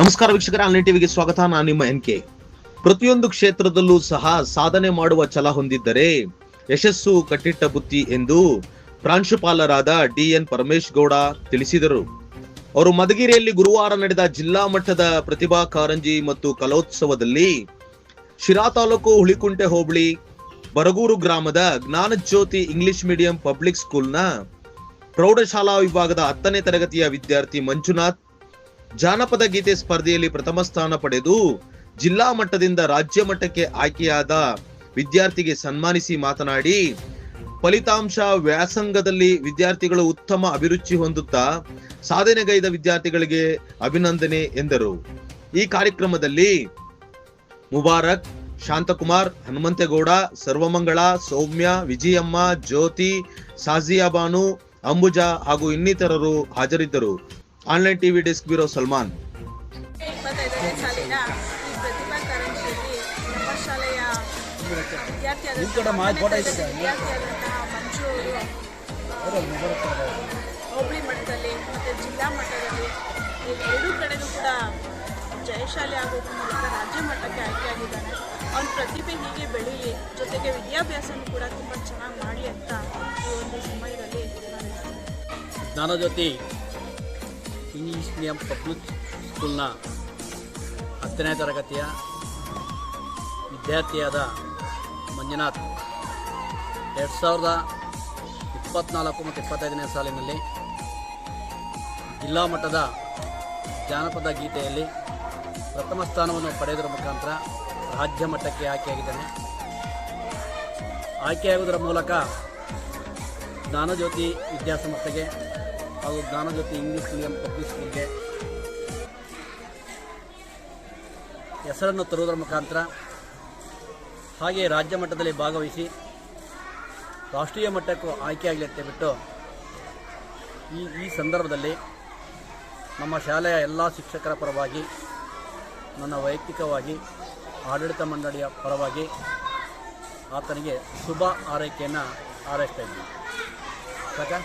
ನಮಸ್ಕಾರ ವೀಕ್ಷಕರ, ಆನ್ಲೈನ್ ಟಿವಿಗೆ ಸ್ವಾಗತ. ನಾನು ನಿಮ್ಮ ಎನ್ ಕೆ. ಪ್ರತಿಯೊಂದು ಕ್ಷೇತ್ರದಲ್ಲೂ ಸಹ ಸಾಧನೆ ಮಾಡುವ ಛಲ ಹೊಂದಿದ್ದರೆ ಯಶಸ್ಸು ಕಟ್ಟಿಟ್ಟ ಬುತ್ತಿ ಎಂದು ಪ್ರಾಂಶುಪಾಲರಾದ ಡಿ ಎನ್ ಪರಮೇಶ್ ಗೌಡ ತಿಳಿಸಿದರು. ಅವರು ಮಧುಗಿರಿಯಲ್ಲಿ ಗುರುವಾರ ನಡೆದ ಜಿಲ್ಲಾ ಮಟ್ಟದ ಪ್ರತಿಭಾ ಕಾರಂಜಿ ಮತ್ತು ಕಲೋತ್ಸವದಲ್ಲಿ ಶಿರಾ ತಾಲೂಕು ಹುಳಿಕುಂಟೆ ಹೋಬಳಿ, ಬರಗೂರು ಗ್ರಾಮದ ಜ್ಞಾನಜ್ಯೋತಿ ಇಂಗ್ಲಿಷ್ ಮೀಡಿಯಂ ಪಬ್ಲಿಕ್ ಸ್ಕೂಲ್ನ ಪ್ರೌಢಶಾಲಾ ವಿಭಾಗದ ಹತ್ತನೇ ತರಗತಿಯ ವಿದ್ಯಾರ್ಥಿ ಮಂಜುನಾಥ್ ಜಾನಪದ ಗೀತೆ ಸ್ಪರ್ಧೆಯಲ್ಲಿ ಪ್ರಥಮ ಸ್ಥಾನ ಪಡೆದು ಜಿಲ್ಲಾ ಮಟ್ಟದಿಂದ ರಾಜ್ಯ ಮಟ್ಟಕ್ಕೆ ಆಯ್ಕೆಯಾದ ವಿದ್ಯಾರ್ಥಿಗೆ ಸನ್ಮಾನಿಸಿ ಮಾತನಾಡಿ, ಫಲಿತಾಂಶ ವ್ಯಾಸಂಗದಲ್ಲಿ ವಿದ್ಯಾರ್ಥಿಗಳು ಉತ್ತಮ ಅಭಿರುಚಿ ಹೊಂದುತ್ತಾ ಸಾಧನೆಗೈದ ವಿದ್ಯಾರ್ಥಿಗಳಿಗೆ ಅಭಿನಂದನೆ ಎಂದರು. ಈ ಕಾರ್ಯಕ್ರಮದಲ್ಲಿ ಮುಬಾರಕ್, ಶಾಂತಕುಮಾರ್, ಹನುಮಂತೇಗೌಡ, ಸರ್ವಮಂಗಳ, ಸೌಮ್ಯ, ವಿಜಯಮ್ಮ, ಜ್ಯೋತಿ ಸಾಜಿಯಾಬಾನು ಅಂಬುಜಾ ಹಾಗೂ ಇನ್ನಿತರರು ಹಾಜರಿದ್ದರು. Online TV desk bureau Salman ಇಪ್ಪತ್ತೈದನೇ ಸಾಲಿನ ಈ ಪ್ರತಿಭಾ ಕಾರಂಜಿಯಲ್ಲಿ ನಮ್ಮ ಶಾಲೆಯ ವಿದ್ಯಾರ್ಥಿಯಾದಂತಹ ವಿದ್ಯಾರ್ಥಿಯಾದಂತಹ ಮಂಜು ಹೋಬಳಿ ಮಟ್ಟದಲ್ಲಿ ಮತ್ತು ಜಿಲ್ಲಾ ಮಟ್ಟದಲ್ಲಿ ಎರಡೂ ಕಡೆನೂ ಕೂಡ ಜಯಶಾಲಿ ಆಗೋದ್ರ ಮೂಲಕ ರಾಜ್ಯ ಮಟ್ಟಕ್ಕೆ ಆಯ್ಕೆ ಆಯ್ಕೆಯಾಗಿದ್ದಾನೆ ಅವನ ಪ್ರತಿಭೆ ಹೀಗೆ ಬೆಳೀಲಿ ಜೊತೆಗೆ ವಿದ್ಯಾಭ್ಯಾಸನೂ ಕೂಡ ತುಂಬ ಚೆನ್ನಾಗಿ ಮಾಡಿ ಅಂತ ಈ ಒಂದು ಸಮಯದಲ್ಲಿ. ನಾನು ಜ್ಞಾನಜ್ಯೋತಿ ಇಂಗ್ಲೀಷ್ ಮೀಡಿಯಂ ಪಬ್ಲಿಕ್ ಸ್ಕೂಲ್ನ ಹತ್ತನೇ ತರಗತಿಯ ವಿದ್ಯಾರ್ಥಿಯಾದ ಮಂಜುನಾಥ್. ಎರಡು ಸಾವಿರದ ಇಪ್ಪತ್ತ್ನಾಲ್ಕು ಮತ್ತು ಇಪ್ಪತ್ತೈದನೇ ಸಾಲಿನಲ್ಲಿ ಜಿಲ್ಲಾ ಮಟ್ಟದ ಜಾನಪದ ಗೀತೆಯಲ್ಲಿ ಪ್ರಥಮ ಸ್ಥಾನವನ್ನು ಪಡೆಯುವುದರ ಮುಖಾಂತರ ರಾಜ್ಯ ಮಟ್ಟಕ್ಕೆ ಆಯ್ಕೆಯಾಗಿದ್ದಾನೆ. ಆಯ್ಕೆಯಾಗುವುದರ ಮೂಲಕ ಜ್ಞಾನಜ್ಯೋತಿ ವಿದ್ಯಾಸಂಸ್ಥೆಗೆ ಹಾಗೂ ಜ್ಞಾನಜ್ಯೋತಿ ಇಂಗ್ಲೀಷ್ ಮೀಡಿಯಂ ಪಬ್ಲಿಕ್ ಸ್ಕೂಲ್ಗೆ ಹೆಸರನ್ನು ತರುವುದರ ಮುಖಾಂತರ ಹಾಗೆ ರಾಜ್ಯ ಮಟ್ಟದಲ್ಲಿ ಭಾಗವಹಿಸಿ ರಾಷ್ಟ್ರೀಯ ಮಟ್ಟಕ್ಕೂ ಆಯ್ಕೆಯಾಗಲಿ ಅಂತ ಬಿಟ್ಟು ಈ ಈ ಸಂದರ್ಭದಲ್ಲಿ ನಮ್ಮ ಶಾಲೆಯ ಎಲ್ಲ ಶಿಕ್ಷಕರ ಪರವಾಗಿ, ನನ್ನ ವೈಯಕ್ತಿಕವಾಗಿ, ಆಡಳಿತ ಮಂಡಳಿಯ ಪರವಾಗಿ ಆತನಿಗೆ ಶುಭ ಆರೈಕೆಯನ್ನು ಹಾರೈಸ್ತಾ ಇದ್ದೀನಿ. ಸಾಕಾ?